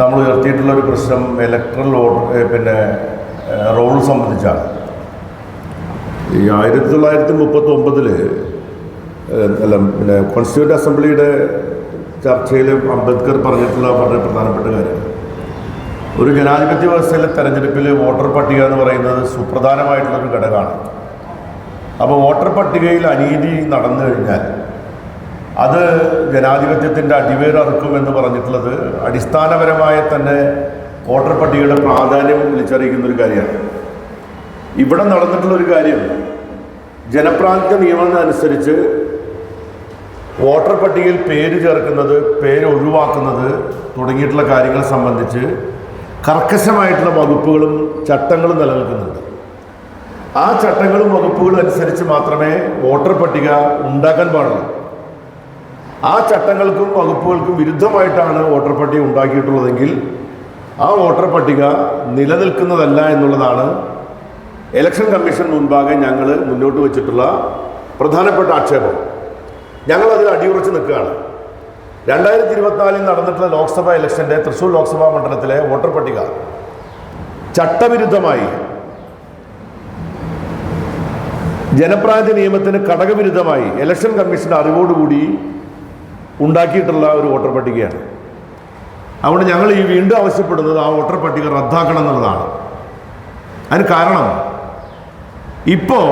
നമ്മൾ ഉയർത്തിയിട്ടുള്ള ഒരു പ്രശ്നം ഇലക്ട്രൽ വോട്ട് പിന്നെ റോൾ സംബന്ധിച്ചാണ്. ഈ ആയിരത്തി തൊള്ളായിരത്തി മുപ്പത്തി ഒമ്പതിൽ അല്ല പിന്നെ കോൺസ്റ്റിറ്റ്യൂന്റ് അസംബ്ലിയുടെ ചർച്ചയിൽ അംബേദ്കർ പറഞ്ഞിട്ടുള്ള വളരെ പ്രധാനപ്പെട്ട കാര്യം. ഒരു ജനാധിപത്യ വ്യവസ്ഥയിലെ തെരഞ്ഞെടുപ്പിൽ വോട്ടർ പട്ടിക എന്ന് പറയുന്നത് സുപ്രധാനമായിട്ടുള്ളൊരു ഘടകമാണ്. അപ്പോൾ വോട്ടർ പട്ടികയിൽ അനീതി നടന്നു കഴിഞ്ഞാൽ അത് ജനാധിപത്യത്തിന്റെ അടിവേറക്കും എന്ന് പറഞ്ഞിട്ടുള്ളത് അടിസ്ഥാനപരമായ തന്നെ വോട്ടർ പട്ടികയുടെ പ്രാധാന്യം വിളിച്ചറിയിക്കുന്ന ഒരു കാര്യമാണ്. ഇവിടെ നടന്നിട്ടുള്ള ഒരു കാര്യം ജനപ്രാതിനിധ്യ നിയമം അനുസരിച്ച് വോട്ടർ പട്ടികയിൽ പേര് ചേർക്കുന്നത് പേര് ഒഴിവാക്കുന്നത് തുടങ്ങിയിട്ടുള്ള കാര്യങ്ങൾ സംബന്ധിച്ച് കർക്കശമായിട്ടുള്ള വകുപ്പുകളും ചട്ടങ്ങളും നിലനിൽക്കുന്നുണ്ട്. ആ ചട്ടങ്ങളും വകുപ്പുകളും അനുസരിച്ച് മാത്രമേ വോട്ടർ പട്ടിക ഉണ്ടാക്കാൻ പാടുള്ളൂ. ആ ചട്ടങ്ങൾക്കും വകുപ്പുകൾക്കും വിരുദ്ധമായിട്ടാണ് വോട്ടർ പട്ടിക ഉണ്ടാക്കിയിട്ടുള്ളതെങ്കിൽ ആ വോട്ടർ പട്ടിക നിലനിൽക്കുന്നതല്ല എന്നുള്ളതാണ് ഇലക്ഷൻ കമ്മീഷൻ മുൻപാകെ ഞങ്ങൾ മുന്നോട്ട് വെച്ചിട്ടുള്ള പ്രധാനപ്പെട്ട ആക്ഷേപം. ഞങ്ങൾ അതിൽ അടിയുറച്ച് നിൽക്കുകയാണ്. രണ്ടായിരത്തി ഇരുപത്തിനാലിൽ നടന്നിട്ടുള്ള ലോക്സഭാ ഇലക്ഷന്റെ തൃശ്ശൂർ ലോക്സഭാ മണ്ഡലത്തിലെ വോട്ടർ പട്ടിക ചട്ടവിരുദ്ധമായി ജനപ്രാതിനിധ്യ നിയമത്തിന് ഘടകവിരുദ്ധമായി ഇലക്ഷൻ കമ്മീഷന്റെ അറിവോടുകൂടി ഉണ്ടാക്കിയിട്ടുള്ള ഒരു വോട്ടർ പട്ടികയാണ്. അതുകൊണ്ട് ഞങ്ങൾ ഈ വീണ്ടും ആവശ്യപ്പെടുന്നത് ആ വോട്ടർ പട്ടിക റദ്ദാക്കണം എന്നുള്ളതാണ്. അതിന് കാരണം ഇപ്പോൾ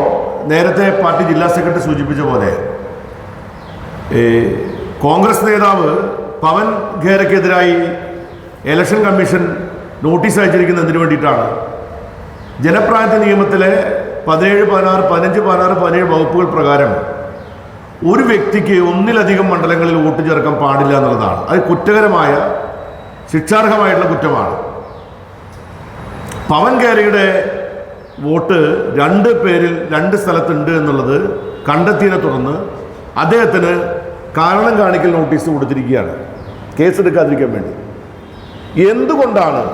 നേരത്തെ പാർട്ടി ജില്ലാ സെക്രട്ടറി സൂചിപ്പിച്ച പോലെ കോൺഗ്രസ് നേതാവ് പവൻ ഖേരക്കെതിരായി ഇലക്ഷൻ കമ്മീഷൻ നോട്ടീസ് അയച്ചിരിക്കുന്നതിന് വേണ്ടിയിട്ടാണ്? ജനപ്രാതിനിധ്യ നിയമത്തിലെ പതിനേഴ് പതിനാറ് പതിനഞ്ച് പതിനാറ് പതിനേഴ് വകുപ്പുകൾ പ്രകാരം ഒരു വ്യക്തിക്ക് ഒന്നിലധികം മണ്ഡലങ്ങളിൽ വോട്ട് ചേർക്കാൻ പാടില്ല എന്നുള്ളതാണ്. അത് കുറ്റകരമായ ശിക്ഷാർഹമായിട്ടുള്ള കുറ്റമാണ്. പവൻ കേരയുടെ വോട്ട് രണ്ട് പേരിൽ രണ്ട് സ്ഥലത്തുണ്ട് എന്നുള്ളത് കണ്ടെത്തിയതിനെ തുടർന്ന് അദ്ദേഹത്തിന് കാരണം കാണിക്കൽ നോട്ടീസ് കൊടുത്തിരിക്കുകയാണ്. കേസെടുക്കാതിരിക്കാൻ വേണ്ടി. എന്തുകൊണ്ടാണ്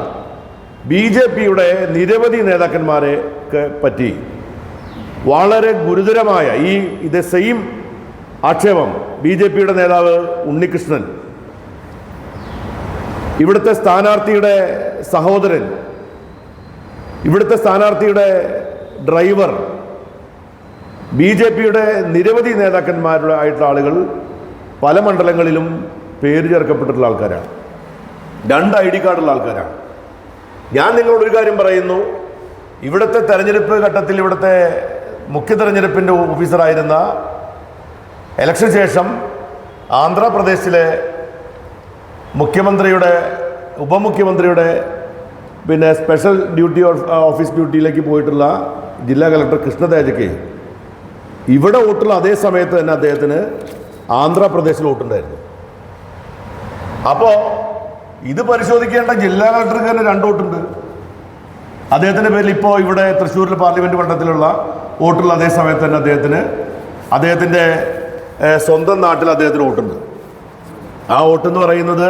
ബി ജെ പിയുടെ നിരവധി നേതാക്കന്മാരെ പറ്റി വളരെ ഗുരുതരമായ ഈ ഇത് സെയിം ആക്ഷേപം. ബി ജെ പിയുടെ നേതാവ് ഉണ്ണികൃഷ്ണൻ. ഇവിടുത്തെ സ്ഥാനാർത്ഥിയുടെ സഹോദരൻ. ഇവിടുത്തെ സ്ഥാനാർത്ഥിയുടെ ഡ്രൈവർ. ബി ജെ പിയുടെ നിരവധി നേതാക്കന്മാരുടെ ആയിട്ടുള്ള ആളുകൾ പല മണ്ഡലങ്ങളിലും പേര് ചേർക്കപ്പെട്ടിട്ടുള്ള ആൾക്കാരാണ്. രണ്ട് ഐ ഡി കാർഡുള്ള ആൾക്കാരാണ്. ഞാൻ നിങ്ങളോട് ഒരു കാര്യം പറയുന്നു. ഇവിടുത്തെ തെരഞ്ഞെടുപ്പ് ഘട്ടത്തിൽ ഇവിടുത്തെ മുഖ്യ തെരഞ്ഞെടുപ്പിന്റെ ഓഫീസറായിരുന്ന ഇലക്ഷൻ ശേഷം ആന്ധ്രാപ്രദേശിലെ മുഖ്യമന്ത്രിയുടെ ഉപമുഖ്യമന്ത്രിയുടെ പിന്നെ സ്പെഷ്യൽ ഡ്യൂട്ടി ഓഫ്- ഓഫീസ് ഡ്യൂട്ടിയിലേക്ക് പോയിട്ടുള്ള ജില്ലാ കലക്ടർ കൃഷ്ണതേജയ്ക്ക് ഇവിടെ വോട്ടുള്ള അതേ സമയത്ത് തന്നെ അദ്ദേഹത്തിന് ആന്ധ്രാപ്രദേശിൽ വോട്ടുണ്ടായിരുന്നു. അപ്പോൾ ഇത് പരിശോധിക്കേണ്ട ജില്ലാ കളക്ടർക്ക് തന്നെ രണ്ട് വോട്ടുണ്ട്. അദ്ദേഹത്തിന്റെ പേരിൽ ഇപ്പോൾ ഇവിടെ തൃശ്ശൂരിൽ പാർലമെന്റ് മണ്ഡലത്തിലുള്ള വോട്ടുള്ള അതേ സമയത്ത് തന്നെ അദ്ദേഹത്തിന് അദ്ദേഹത്തിന്റെ സ്വന്തം നാട്ടിൽ അദ്ദേഹത്തിന് വോട്ടുണ്ട്. ആ വോട്ട് എന്ന് പറയുന്നത്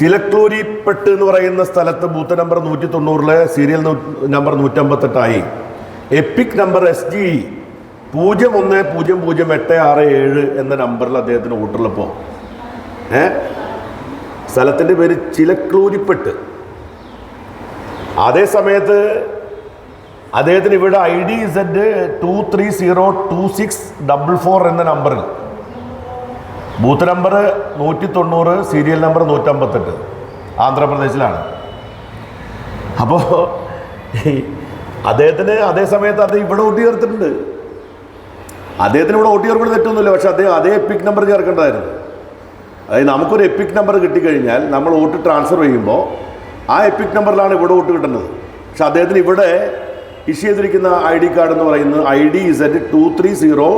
ചിലക്ലൂരിപ്പെട്ട് എന്ന് പറയുന്ന സ്ഥലത്ത് ബൂത്ത് നമ്പർ നൂറ്റി തൊണ്ണൂറിലെ സീരിയൽ നമ്പർ നൂറ്റമ്പത്തെട്ടായി. എപ്പിക് നമ്പർ എസ് ജി പൂജ്യം ഒന്ന് പൂജ്യം പൂജ്യം എട്ട് ആറ് ഏഴ് എന്ന നമ്പറിൽ അദ്ദേഹത്തിന് വോട്ടുള്ളപ്പോൾ ഏ സ്ഥലത്തിന്റെ പേര് ചിലക്ലൂരിപ്പെട്ട് അതേ സമയത്ത് അദ്ദേഹത്തിന് ഇവിടെ I D Z two three zero two six double four എന്ന നമ്പറിൽ. ബൂത്ത് നമ്പർ നൂറ്റി തൊണ്ണൂറ് സീരിയൽ നമ്പർ നൂറ്റമ്പത്തെട്ട്. ആന്ധ്രാപ്രദേശിലാണ്. അപ്പോൾ അദ്ദേഹത്തിന് അതേ സമയത്ത് അദ്ദേഹം ഇവിടെ വോട്ട് ചേർത്തിട്ടുണ്ട്. അദ്ദേഹത്തിന് ഇവിടെ വോട്ട് ചേർക്കുന്നത് തെറ്റൊന്നുമില്ല പക്ഷെ അദ്ദേഹം അതേ എപ്പിക് നമ്പർ ചേർക്കേണ്ടതായിരുന്നു. അതായത് നമുക്കൊരു എപ്പിക് നമ്പർ കിട്ടിക്കഴിഞ്ഞാൽ നമ്മൾ വോട്ട് ട്രാൻസ്ഫർ ചെയ്യുമ്പോൾ ആ എപ്പിക് നമ്പറിലാണ് ഇവിടെ വോട്ട് കിട്ടുന്നത്. പക്ഷെ അദ്ദേഹത്തിന് ഇവിടെ ഇഷ്യൂ ചെയ്തിരിക്കുന്ന ഐ ഡി കാർഡ് എന്ന് പറയുന്നത് I D Z two three zero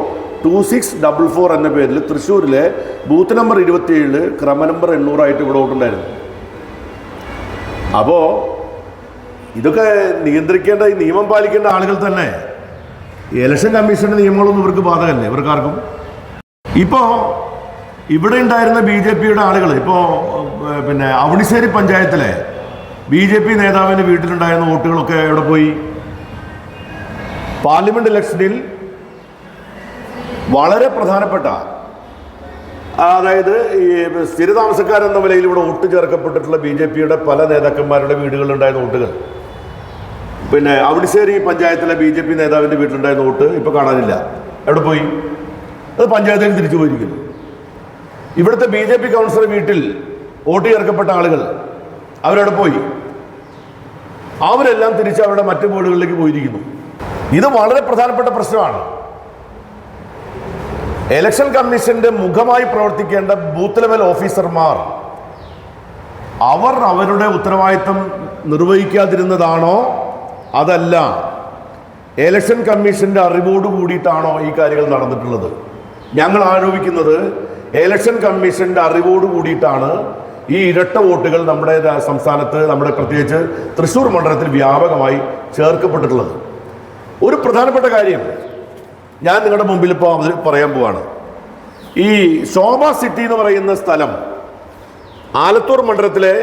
two six double four എന്ന പേരിൽ തൃശ്ശൂരിലെ ബൂത്ത് നമ്പർ ഇരുപത്തിയേഴിൽ ക്രമ നമ്പർ എണ്ണൂറായിട്ട് ഇവിടെ ഓട്ടുണ്ടായിരുന്നു അപ്പോൾ ഇതൊക്കെ നിയന്ത്രിക്കേണ്ട ഈ നിയമം പാലിക്കേണ്ട ആളുകൾ തന്നെ. ഇലക്ഷൻ കമ്മീഷന്റെ നിയമങ്ങളൊന്നും ഇവർക്ക് ബാധകല്ലേ? ഇവർക്കാർക്കും? ഇപ്പോൾ ഇവിടെ ഉണ്ടായിരുന്ന ബി ജെ പിയുടെ ആളുകൾ ഇപ്പോൾ പിന്നെ അവണിശ്ശേരി പഞ്ചായത്തിലെ ബി ജെ പി നേതാവിന്റെ വീട്ടിലുണ്ടായിരുന്ന വോട്ടുകളൊക്കെ എവിടെ പോയി? പാർലമെന്റ് ഇലക്ഷനിൽ വളരെ പ്രധാനപ്പെട്ട അതായത് ഈ സ്ഥിരതാമസക്കാരെന്ന നിലയിൽ ഇവിടെ ഒട്ടു ചേർക്കപ്പെട്ടിട്ടുള്ള ബി ജെ പിയുടെ പല നേതാക്കന്മാരുടെ വീടുകളിലുണ്ടായിരുന്ന വോട്ടുകൾ. പിന്നെ അവിടിശ്ശേരി പഞ്ചായത്തിലെ ബി ജെ പി നേതാവിന്റെ വീട്ടിലുണ്ടായിരുന്ന വോട്ട് ഇപ്പോൾ കാണാനില്ല. എവിടെ പോയി? അത് പഞ്ചായത്തിൽ തിരിച്ചു പോയിരിക്കുന്നു. ഇവിടുത്തെ ബി ജെ പി കൗൺസിലർ വീട്ടിൽ വോട്ട് ചേർക്കപ്പെട്ട ആളുകൾ അവരവിടെ പോയി. അവരെല്ലാം തിരിച്ച് അവരുടെ മറ്റു വീടുകളിലേക്ക് പോയിരിക്കുന്നു. ഇത് വളരെ പ്രധാനപ്പെട്ട പ്രശ്നമാണ്. ഇലക്ഷൻ കമ്മീഷന്റെ മുഖമായി പ്രവർത്തിക്കേണ്ട ബൂത്ത് ലെവൽ ഓഫീസർമാർ അവർ അവരുടെ ഉത്തരവാദിത്തം നിർവഹിക്കാതിരുന്നതാണോ? അതല്ല. ഇലക്ഷൻ കമ്മീഷന്റെ അറിവോട് കൂടിയിട്ടാണോ ഈ കാര്യങ്ങൾ നടന്നിട്ടുള്ളത്? ഞങ്ങൾ ആരോപിക്കുന്നത് ഇലക്ഷൻ കമ്മീഷന്റെ അറിവോട് കൂടിയിട്ടാണ് ഈ ഇരട്ട വോട്ടുകൾ നമ്മുടെ സംസ്ഥാനത്ത് നമ്മുടെ പ്രത്യേകിച്ച് തൃശ്ശൂർ മണ്ഡലത്തിൽ വ്യാപകമായി ചേർക്കപ്പെട്ടിട്ടുള്ളത്. ഒരു പ്രധാനപ്പെട്ട കാര്യം ഞാൻ നിങ്ങളുടെ മുമ്പിൽ ഇപ്പോൾ പറയാൻ പോവാണ്. ഈ ശോഭ സിറ്റി എന്ന് പറയുന്ന സ്ഥലം ആലത്തൂർ മണ്ഡലത്തിലെ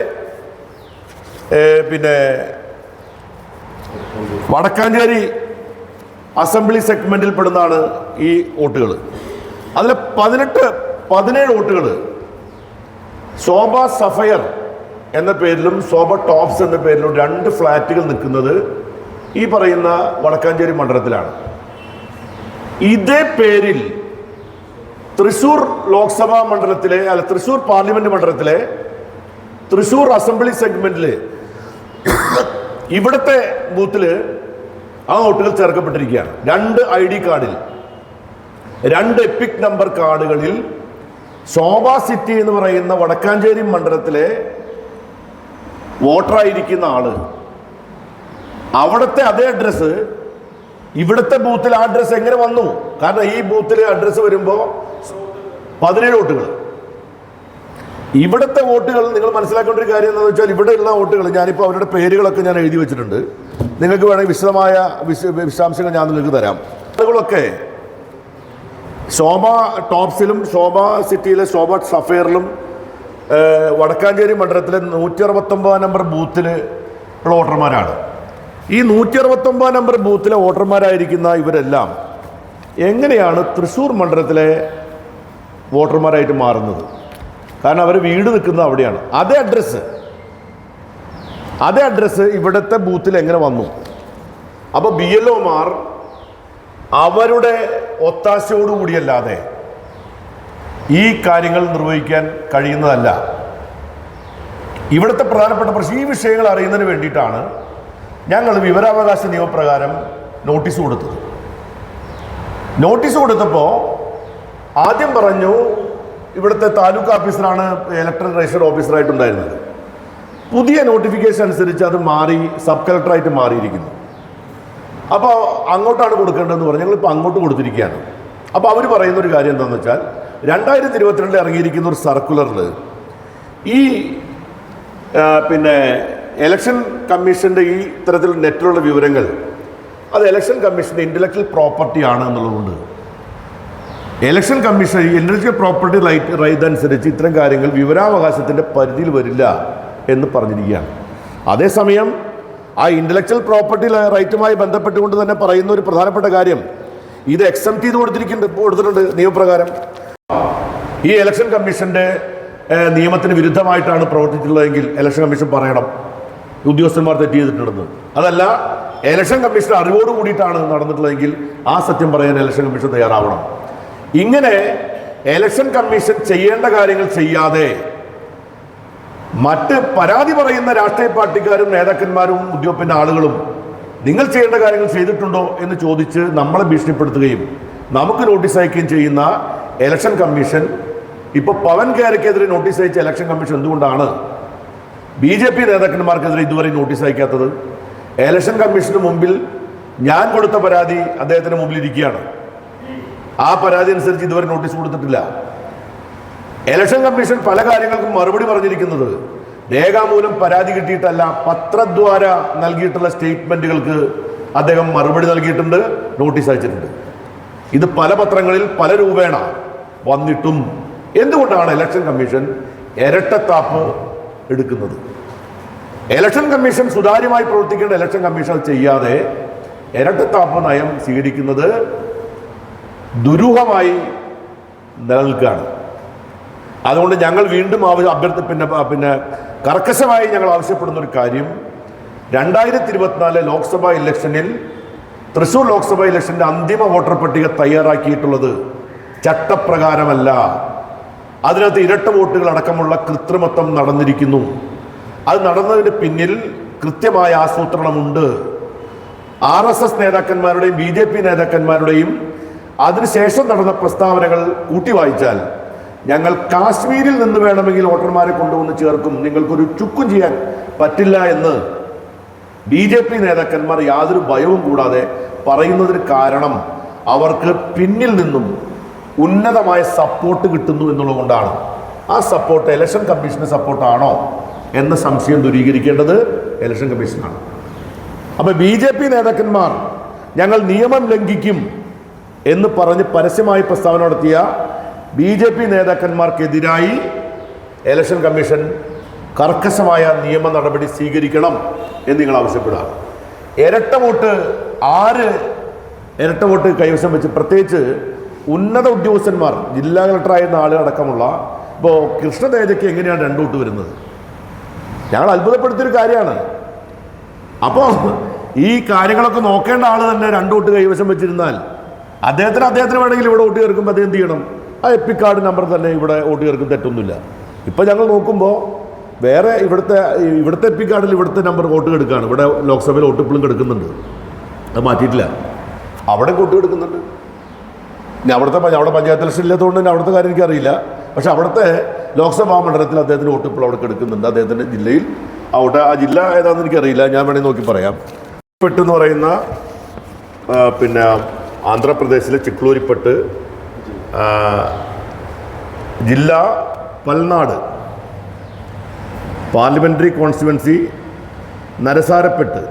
പിന്നെ വടക്കാഞ്ചേരി അസംബ്ലി സെഗ്മെന്റിൽ പെടുന്നതാണ് ഈ വോട്ടുകൾ അതിൽ പതിനെട്ട് പതിനേഴ് വോട്ടുകൾ ശോഭ സഫയർ എന്ന പേരിലും ശോഭ ടോപ്സ് എന്ന പേരിലും രണ്ട് ഫ്ലാറ്റുകൾ നിൽക്കുന്നത് ഈ പറയുന്ന വടക്കാഞ്ചേരി മണ്ഡലത്തിലാണ്. ഇതേ പേരിൽ തൃശൂർ ലോക്സഭാ മണ്ഡലത്തിലെ അല്ല തൃശൂർ പാർലമെന്റ് മണ്ഡലത്തിലെ തൃശൂർ അസംബ്ലി സെഗ്മെന്റിൽ ഇവിടുത്തെ ബൂത്തിൽ ആ വോട്ടുകൾ ചേർക്കപ്പെട്ടിരിക്കുകയാണ്. രണ്ട് ഐ ഡി കാർഡിൽ രണ്ട് എപ്പിക് നമ്പർ കാർഡുകളിൽ ശോഭ സിറ്റി എന്ന് പറയുന്ന വടക്കാഞ്ചേരി മണ്ഡലത്തിലെ വോട്ടറായിരിക്കുന്ന ആൾ അവിടുത്തെ അതേ അഡ്രസ്സ് ഇവിടുത്തെ ബൂത്തിൽ ആ അഡ്രസ്സ് എങ്ങനെ വന്നു? കാരണം ഈ ബൂത്തിൽ അഡ്രസ്സ് വരുമ്പോൾ പതിനേഴ് വോട്ടുകൾ. ഇവിടുത്തെ വോട്ടുകൾ നിങ്ങൾ മനസ്സിലാക്കേണ്ട ഒരു കാര്യം എന്താണെന്ന് വെച്ചാൽ ഇവിടെയുള്ള വോട്ടുകൾ ഞാനിപ്പോൾ അവരുടെ പേരുകളൊക്കെ ഞാൻ എഴുതി വെച്ചിട്ടുണ്ട്. നിങ്ങൾക്ക് വേണമെങ്കിൽ വിശദമായ വിശ- വിശദാംശങ്ങൾ ഞാൻ നിങ്ങൾക്ക് തരാം. ആളുകളൊക്കെ ശോഭ ടോപ്സിലും ശോഭ സിറ്റിയിലെ ശോഭ സഫയറിലും വടക്കാഞ്ചേരി മണ്ഡലത്തിലെ നൂറ്റി അറുപത്തൊമ്പതാം നമ്പർ ബൂത്തിൽ ഉള്ള വോട്ടർമാരാണ്. ഈ നൂറ്റി അറുപത്തൊമ്പതാം നമ്പർ ബൂത്തിലെ വോട്ടർമാരായിരിക്കുന്ന ഇവരെല്ലാം എങ്ങനെയാണ് തൃശ്ശൂർ മണ്ഡലത്തിലെ വോട്ടർമാരായിട്ട് മാറുന്നത്? കാരണം അവർ വീട് നിൽക്കുന്നത് അവിടെയാണ്. അതേ അഡ്രസ്സ് അതേ അഡ്രസ്സ് ഇവിടുത്തെ ബൂത്തിൽ എങ്ങനെ വന്നു? അപ്പോൾ ബി എൽ ഒമാർ അവരുടെ ഒത്താശയോടുകൂടിയല്ലാതെ ഈ കാര്യങ്ങൾ നിർവഹിക്കാൻ കഴിയുന്നതല്ല. ഇവിടുത്തെ പ്രധാനപ്പെട്ട പ്രശ്നം ഈ വിഷയങ്ങൾ അറിയുന്നതിന് വേണ്ടിയിട്ടാണ് ഞങ്ങൾ വിവരാവകാശ നിയമപ്രകാരം നോട്ടീസ് കൊടുത്തത് നോട്ടീസ് കൊടുത്തപ്പോൾ ആദ്യം പറഞ്ഞു ഇവിടുത്തെ താലൂക്ക് ഓഫീസറാണ് ഇലക്ട്രൽ രജിസ്റ്റർ ഓഫീസറായിട്ടുണ്ടായിരുന്നത് പുതിയ നോട്ടിഫിക്കേഷൻ അനുസരിച്ച് അത് മാറി സബ് കളക്ടറായിട്ട് മാറിയിരിക്കുന്നു. അപ്പോൾ അങ്ങോട്ടാണ് കൊടുക്കേണ്ടതെന്ന് പറഞ്ഞു. ഞങ്ങളിപ്പോൾ അങ്ങോട്ട് കൊടുത്തിരിക്കുകയാണ്. അപ്പോൾ അവർ പറയുന്ന ഒരു കാര്യം എന്താണെന്ന് വെച്ചാൽ രണ്ടായിരത്തി ഇരുപത്തിരണ്ടിൽ ഇറങ്ങിയിരിക്കുന്ന ഒരു സർക്കുലറിൽ ഈ പിന്നെ ഇലക്ഷൻ കമ്മീഷന്റെ ഈ തരത്തിലുള്ള നെറ്റിലുള്ള വിവരങ്ങൾ അത് ഇലക്ഷൻ കമ്മീഷന്റെ ഇന്റലക്ച്വൽ പ്രോപ്പർട്ടി ആണ് എന്നുള്ളതുകൊണ്ട്. ഇലക്ഷൻ കമ്മീഷൻ ഈ ഇന്റലക്ച്വൽ പ്രോപ്പർട്ടി റൈറ്റ് റൈറ്റ് അനുസരിച്ച് ഇത്തരം കാര്യങ്ങൾ വിവരാവകാശത്തിന്റെ പരിധിയിൽ വരില്ല എന്ന് പറഞ്ഞിരിക്കുകയാണ്. അതേസമയം ആ ഇന്റലക്ച്വൽ പ്രോപ്പർട്ടി റൈറ്റുമായി ബന്ധപ്പെട്ടുകൊണ്ട് തന്നെ പറയുന്ന ഒരു പ്രധാനപ്പെട്ട കാര്യം ഇത് എക്സംപ്റ്റ് ചെയ്ത് കൊടുത്തിരിക്കുന്നുണ്ട് കൊടുത്തിട്ടുണ്ട് നിയമപ്രകാരം. ഈ ഇലക്ഷൻ കമ്മീഷന്റെ നിയമത്തിന് വിരുദ്ധമായിട്ടാണ് പ്രവർത്തിച്ചിട്ടുള്ളതെങ്കിൽ ഇലക്ഷൻ കമ്മീഷൻ പറയണം. ഉദ്യോഗസ്ഥന്മാർ തെറ്റ് ചെയ്തിട്ടുണ്ടെന്ന്. അതല്ല ഇലക്ഷൻ കമ്മീഷൻ അറിവോട് കൂടിയിട്ടാണ് നടന്നിട്ടുള്ളതെങ്കിൽ ആ സത്യം പറയാൻ ഇലക്ഷൻ കമ്മീഷൻ തയ്യാറാവണം. ഇങ്ങനെ ഇലക്ഷൻ കമ്മീഷൻ ചെയ്യേണ്ട കാര്യങ്ങൾ ചെയ്യാതെ മറ്റ് പരാതി പറയുന്ന രാഷ്ട്രീയ പാർട്ടിക്കാരും നേതാക്കന്മാരും ഉദ്യോഗത്തിന്റെ ആളുകളും നിങ്ങൾ ചെയ്യേണ്ട കാര്യങ്ങൾ ചെയ്തിട്ടുണ്ടോ എന്ന് ചോദിച്ച് നമ്മളെ ഭീഷണിപ്പെടുത്തുകയും നമുക്ക് നോട്ടീസ് അയക്കുകയും ചെയ്യുന്ന ഇലക്ഷൻ കമ്മീഷൻ ഇപ്പോൾ പവൻ കേരക്കെതിരെ നോട്ടീസ് അയച്ച ഇലക്ഷൻ കമ്മീഷൻ എന്തുകൊണ്ടാണ് ബി ജെ പി നേതാക്കന്മാർക്കെതിരെ ഇതുവരെ നോട്ടീസ് അയക്കാത്തത്. ഇലക്ഷൻ കമ്മീഷന് മുമ്പിൽ ഞാൻ കൊടുത്ത പരാതി അദ്ദേഹത്തിന് മുമ്പിൽ ഇരിക്കുകയാണ്. ആ പരാതി അനുസരിച്ച് ഇതുവരെ നോട്ടീസ് കൊടുത്തിട്ടില്ല. ഇലക്ഷൻ കമ്മീഷൻ പല കാര്യങ്ങൾക്കും മറുപടി പറഞ്ഞിരിക്കുന്നത് രേഖാമൂലം പരാതി കിട്ടിയിട്ടല്ല പത്രദ്വാര നൽകിയിട്ടുള്ള സ്റ്റേറ്റ്മെന്റുകൾക്ക് അദ്ദേഹം മറുപടി നൽകിയിട്ടുണ്ട് നോട്ടീസ് അയച്ചിട്ടുണ്ട്. ഇത് പല പത്രങ്ങളിൽ പല രൂപേണ വന്നിട്ടും. എന്തുകൊണ്ടാണ് ഇലക്ഷൻ കമ്മീഷൻ ഇരട്ടത്താപ്പ് എടുക്കുന്നത്. ഇലക്ഷൻ കമ്മീഷൻ സുതാര്യമായി പ്രവർത്തിക്കേണ്ട ഇലക്ഷൻ കമ്മീഷൻ ചെയ്യാതെ ഇരട്ടത്താപ്പ് നയം സ്വീകരിക്കുന്നത് ദുരൂഹമായി നിലനിൽക്കുകയാണ്. അതുകൊണ്ട് ഞങ്ങൾ വീണ്ടും അഭ്യർത്ഥി പിന്നെ പിന്നെ കർക്കശമായി ഞങ്ങൾ ആവശ്യപ്പെടുന്ന ഒരു കാര്യം രണ്ടായിരത്തി ഇരുപത്തിനാല് ലോക്സഭാ ഇലക്ഷനിൽ തൃശൂർ ലോക്സഭാ ഇലക്ഷന്റെ അന്തിമ വോട്ടർ പട്ടിക തയ്യാറാക്കിയിട്ടുള്ളത് ചട്ടപ്രകാരമല്ല. അതിനകത്ത് ഇരട്ട വോട്ടുകൾ അടക്കമുള്ള കൃത്രിമത്വം നടന്നിരിക്കുന്നു. അത് നടന്നതിന് പിന്നിൽ കൃത്യമായ ആസൂത്രണമുണ്ട്. ആർ എസ് എസ് നേതാക്കന്മാരുടെയും ബി ജെ പി നേതാക്കന്മാരുടെയും അതിനുശേഷം നടന്ന പ്രസ്താവനകൾ കൂട്ടി വായിച്ചാൽ ഞങ്ങൾ കാശ്മീരിൽ നിന്ന് വേണമെങ്കിൽ വോട്ടർമാരെ കൊണ്ടുവന്ന് ചേർക്കും. നിങ്ങൾക്കൊരു ചുക്കും ചെയ്യാൻ പറ്റില്ല എന്ന് ബി ജെ പി നേതാക്കന്മാർ യാതൊരു ഭയവും കൂടാതെ പറയുന്നതിന് കാരണം അവർക്ക് പിന്നിൽ നിന്നും ഉന്നതമായ സപ്പോർട്ട് കിട്ടുന്നു എന്നുള്ളതുകൊണ്ടാണ്. ആ സപ്പോർട്ട് ഇലക്ഷൻ കമ്മീഷന് സപ്പോർട്ടാണോ എന്ന സംശയം ദൂരീകരിക്കേണ്ടത് ഇലക്ഷൻ കമ്മീഷനാണ് അപ്പോൾ ബി ജെ പി നേതാക്കന്മാർ ഞങ്ങൾ നിയമം ലംഘിക്കും എന്ന് പറഞ്ഞ് പരസ്യമായി പ്രസ്താവന നടത്തിയ ബി ജെ പി നേതാക്കന്മാർക്കെതിരായി ഇലക്ഷൻ കമ്മീഷൻ കർക്കശമായ നിയമ നടപടി സ്വീകരിക്കണം എന്ന് നിങ്ങൾ ആവശ്യപ്പെടുക. ഇരട്ട വോട്ട് ആര് ഇരട്ട വോട്ട് കൈവശം വെച്ച് പ്രത്യേകിച്ച് ഉന്നത ഉദ്യോഗസ്ഥന്മാർ ജില്ലാ കളക്ടറായിരുന്ന ആളുകളടക്കമുള്ള ഇപ്പോൾ കൃഷ്ണതേജയ്ക്ക് എങ്ങനെയാണ് രണ്ട് വരുന്നത്? ഞങ്ങൾ അത്ഭുതപ്പെടുത്തിയൊരു കാര്യമാണ്. അപ്പോൾ ഈ കാര്യങ്ങളൊക്കെ നോക്കേണ്ട ആൾ തന്നെ രണ്ട് വോട്ട് കൈവശം വെച്ചിരുന്നാൽ അദ്ദേഹത്തിന് അദ്ദേഹത്തിന് വേണമെങ്കിൽ ഇവിടെ വോട്ട് ചേർക്കുമ്പോൾ അദ്ദേഹം ചെയ്യണം? ആ എപ്പിക് കാർഡ് നമ്പർ തന്നെ ഇവിടെ വോട്ട് ചേർക്കും തെറ്റൊന്നുമില്ല. ഇപ്പം ഞങ്ങൾ നോക്കുമ്പോൾ വേറെ ഇവിടുത്തെ ഇവിടുത്തെ എപ്പിക് കാർഡിൽ ഇവിടുത്തെ നമ്പർ വോട്ട് എടുക്കുകയാണ് ഇവിടെ ലോക്സഭയിൽ വോട്ട് ഇപ്പോഴും എടുക്കുന്നുണ്ട് അത് മാറ്റിയിട്ടില്ല. അവിടെ വോട്ട് എടുക്കുന്നുണ്ട് ഇനി അവിടുത്തെ അവിടെ പഞ്ചായത്ത് ഇലക്ഷൻ ഇല്ലാത്തതുകൊണ്ട് തന്നെ അവിടുത്തെ കാര്യം എനിക്കറിയില്ല. പക്ഷെ അവിടുത്തെ ലോക്സഭാ മണ്ഡലത്തിൽ അദ്ദേഹത്തിന് വോട്ട് ഇപ്പോൾ അവിടെ എടുക്കുന്നുണ്ട് അദ്ദേഹത്തിന്റെ ജില്ലയിൽ അവിടെ ആ ജില്ല ഏതാണെന്ന് എനിക്കറിയില്ല. ഞാൻ വേണമെങ്കിൽ നോക്കി പറയാം. പെട്ട് എന്ന് പറയുന്ന പിന്നെ ആന്ധ്രാപ്രദേശിലെ ചിക്ലൂരിപ്പെട്ട് ജില്ല പൽനാട് പാർലമെന്ററി കോൺസ്റ്റിറ്റുവൻസി നരസാരപ്പെട്ട്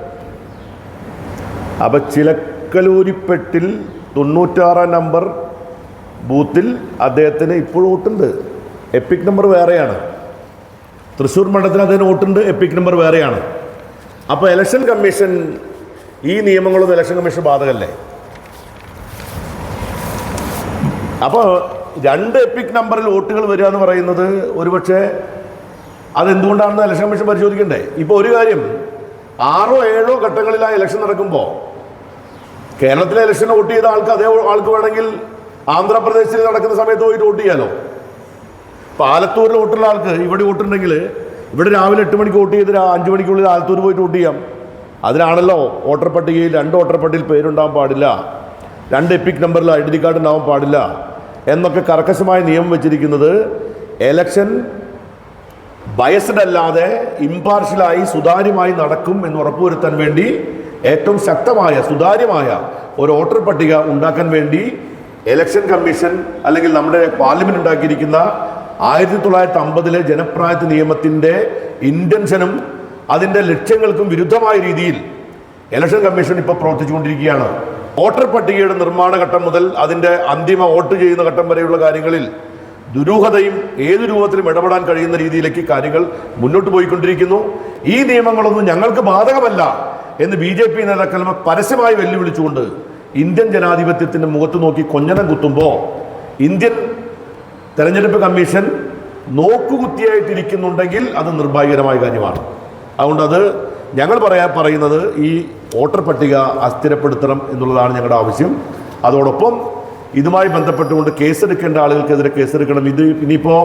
അപ്പം ചിലക്കലൂരിപ്പെട്ടിൽ തൊണ്ണൂറ്റാറാം നമ്പർ ബൂത്തിൽ അദ്ദേഹത്തിന് ഇപ്പോഴും വോട്ടുണ്ട്. എപ്പിക് നമ്പർ വേറെയാണ്. തൃശ്ശൂർ മണ്ഡലത്തിന് അദ്ദേഹം വോട്ടുണ്ട്. എപ്പിക് നമ്പർ വേറെയാണ്. അപ്പോൾ ഇലക്ഷൻ കമ്മീഷൻ ഈ നിയമങ്ങളൊന്നും ഇലക്ഷൻ കമ്മീഷൻ ബാധകല്ലേ അപ്പോൾ രണ്ട് എപ്പിക് നമ്പറിൽ വോട്ടുകൾ വരിക എന്ന് പറയുന്നത് ഒരുപക്ഷെ അതെന്തുകൊണ്ടാണെന്ന് ഇലക്ഷൻ കമ്മീഷൻ പരിശോധിക്കണ്ടേ? ഇപ്പോൾ ഒരു കാര്യം ആറോ ഏഴോ ഘട്ടങ്ങളിലായി ഇലക്ഷൻ നടക്കുമ്പോൾ കേരളത്തിലെ ഇലക്ഷൻ വോട്ട് ചെയ്ത ആൾക്ക് അതേ ആൾക്ക് വേണമെങ്കിൽ ആന്ധ്രാപ്രദേശിൽ നടക്കുന്ന സമയത്ത് പോയിട്ട് വോട്ട് ചെയ്യാലോ? ഇപ്പം ആലത്തൂരിൽ വോട്ടുള്ള ആൾക്ക് ഇവിടെ വോട്ടുണ്ടെങ്കിൽ ഇവിടെ രാവിലെ എട്ട് മണിക്ക് വോട്ട് ചെയ്ത് അഞ്ച് മണിക്കുള്ളിൽ ആലത്തൂർ പോയിട്ട് വോട്ട് ചെയ്യാം. അതിനാണല്ലോ വോട്ടർ പട്ടികയിൽ രണ്ട് വോട്ടർ പട്ടികയിൽ പേരുണ്ടാവാൻ പാടില്ല. രണ്ട് എപ്പിക് നമ്പറിൽ ഐഡന്റി കാർഡ് ഉണ്ടാവാൻ പാടില്ല. എന്നൊക്കെ കർക്കശമായ നിയമം വെച്ചിരിക്കുന്നത് എലക്ഷൻ ബയസ്ഡ് അല്ലാതെ ഇമ്പാർഷ്യലായി സുതാര്യമായി നടക്കും എന്ന് ഉറപ്പുവരുത്താൻ വേണ്ടി ഏറ്റവും ശക്തമായ സുതാര്യമായ ഒരു വോട്ടർ പട്ടിക ഉണ്ടാക്കാൻ വേണ്ടി ഇലക്ഷൻ കമ്മീഷൻ അല്ലെങ്കിൽ നമ്മുടെ പാർലമെന്റ് ഉണ്ടാക്കിയിരിക്കുന്ന ആയിരത്തി തൊള്ളായിരത്തി അമ്പതിലെ ജനപ്രായത്തി നിയമത്തിന്റെ ഇന്റൻഷനും അതിന്റെ ലക്ഷ്യങ്ങൾക്കും വിരുദ്ധമായ രീതിയിൽ ഇലക്ഷൻ കമ്മീഷൻ ഇപ്പോൾ പ്രവർത്തിച്ചുകൊണ്ടിരിക്കുകയാണ്. വോട്ടർ പട്ടികയുടെ നിർമ്മാണ ഘട്ടം മുതൽ അതിന്റെ അന്തിമ വോട്ട് ചെയ്യുന്ന ഘട്ടം വരെയുള്ള കാര്യങ്ങളിൽ ദുരൂഹതയും ഏത് രൂപത്തിലും ഇടപെടാൻ കഴിയുന്ന രീതിയിലേക്ക് കാര്യങ്ങൾ മുന്നോട്ട് പോയിക്കൊണ്ടിരിക്കുന്നു. ഈ നിയമങ്ങളൊന്നും ഞങ്ങൾക്ക് ബാധകമല്ല. എന്ന് ബി ജെ പി നേതാക്കൾ പരസ്യമായി വെല്ലുവിളിച്ചുകൊണ്ട് ഇന്ത്യൻ ജനാധിപത്യത്തിന്റെ മുഖത്ത് നോക്കി കൊഞ്ഞനം കുത്തുമ്പോൾ ഇന്ത്യൻ തെരഞ്ഞെടുപ്പ് കമ്മീഷൻ നോക്കുകുത്തിയായിട്ടിരിക്കുന്നുണ്ടെങ്കിൽ അത് നിർഭാഗ്യകരമായ കാര്യമാണ്. അതുകൊണ്ട് അത് ഞങ്ങൾ പറയാ പറയുന്നത് ഈ വോട്ടർ പട്ടിക അസ്ഥിരപ്പെടുത്തണം എന്നുള്ളതാണ് ഞങ്ങളുടെ ആവശ്യം. അതോടൊപ്പം ഇതുമായി ബന്ധപ്പെട്ടുകൊണ്ട് കേസെടുക്കേണ്ട ആളുകൾക്കെതിരെ കേസെടുക്കണം. ഇത് ഇനിയിപ്പോൾ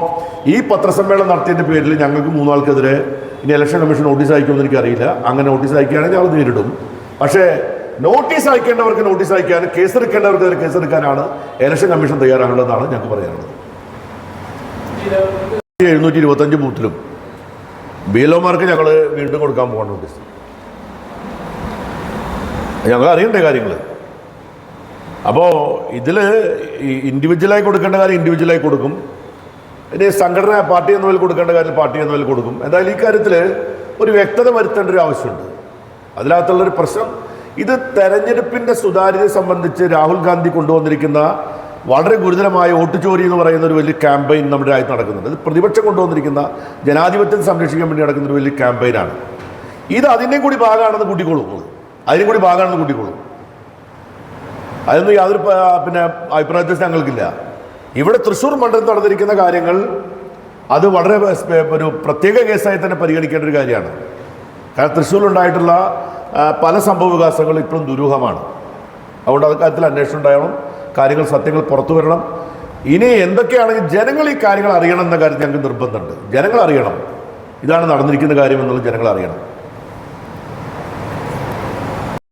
ഈ പത്രസമ്മേളനം നടത്തിയതിന്റെ പേരിൽ ഞങ്ങൾക്ക് മൂന്നാൾക്കെതിരെ ഇനി ഇലക്ഷൻ കമ്മീഷൻ നോട്ടീസ് അയക്കുമെന്ന് എനിക്കറിയില്ല. അങ്ങനെ നോട്ടീസ് അയക്കുകയാണെങ്കിൽ ഞങ്ങൾ നേരിടും. പക്ഷേ നോട്ടീസ് അയക്കേണ്ടവർക്ക് നോട്ടീസ് അയക്കാൻ കേസെടുക്കേണ്ടവർക്ക് അതിന് കേസെടുക്കാനാണ് ഇലക്ഷൻ കമ്മീഷൻ തയ്യാറാകേണ്ടതെന്നാണ് ഞങ്ങൾക്ക് പറയാനുള്ളത്. എഴുന്നൂറ്റി ഇരുപത്തഞ്ച് ബൂത്തിലും ബി എൽ ഒമാർക്ക് ഞങ്ങൾ വീണ്ടും കൊടുക്കാൻ പോകണം നോട്ടീസ് ഞങ്ങൾ അറിയണ്ടേ കാര്യങ്ങൾ അപ്പോൾ ഇതിൽ ഇൻഡിവിജ്വലായി കൊടുക്കേണ്ട കാര്യം ഇൻഡിവിജ്വലായി കൊടുക്കും. ഇനി സംഘടന പാർട്ടി എന്ന നിലയിൽ കൊടുക്കേണ്ട കാര്യത്തിൽ പാർട്ടി എന്ന കൊടുക്കും. എന്തായാലും ഈ കാര്യത്തിൽ ഒരു വ്യക്തത വരുത്തേണ്ട ഒരു ആവശ്യമുണ്ട്. അതിനകത്തുള്ളൊരു പ്രശ്നം ഇത് തെരഞ്ഞെടുപ്പിന്റെ സുതാര്യത സംബന്ധിച്ച് രാഹുൽ ഗാന്ധി കൊണ്ടുവന്നിരിക്കുന്ന വളരെ ഗുരുതരമായ വോട്ട് ചോരി എന്ന് പറയുന്ന ഒരു വലിയ ക്യാമ്പയിൻ നമ്മുടെ രാജ്യത്ത് നടക്കുന്നുണ്ട്. ഇത് പ്രതിപക്ഷം കൊണ്ടുവന്നിരിക്കുന്ന ജനാധിപത്യം സംരക്ഷിക്കാൻ വേണ്ടി നടക്കുന്ന ഒരു വലിയ ക്യാമ്പയിനാണ് ഇത് അതിന്റെയും കൂടി ഭാഗമാണെന്ന് കൂട്ടിക്കോളും അതിനും കൂടി ഭാഗമാണെന്ന് കൂട്ടിക്കൊള്ളും അതൊന്നും യാതൊരു പിന്നെ അഭിപ്രായത്തിൽ ഞങ്ങൾക്കില്ല. ഇവിടെ തൃശ്ശൂർ മണ്ഡലത്തിൽ നടന്നിരിക്കുന്ന കാര്യങ്ങൾ അത് വളരെ ഒരു പ്രത്യേക കേസായി തന്നെ പരിഗണിക്കേണ്ട ഒരു കാര്യമാണ്. കാരണം തൃശ്ശൂരിലുണ്ടായിട്ടുള്ള പല സംഭവ വികാസങ്ങളും ഇപ്പോഴും ദുരൂഹമാണ്. അതുകൊണ്ട് അത് കാര്യത്തിൽ അന്വേഷണം ഉണ്ടാകണം കാര്യങ്ങൾ സത്യങ്ങൾ പുറത്തു വരണം. ഇനി എന്തൊക്കെയാണെങ്കിൽ ജനങ്ങൾ ഈ കാര്യങ്ങൾ അറിയണം എന്ന കാര്യത്തിൽ ഞങ്ങൾക്ക് നിർബന്ധമുണ്ട്. ജനങ്ങൾ അറിയണം. ഇതാണ് നടന്നിരിക്കുന്ന കാര്യം എന്നുള്ളത് ജനങ്ങൾ അറിയണം.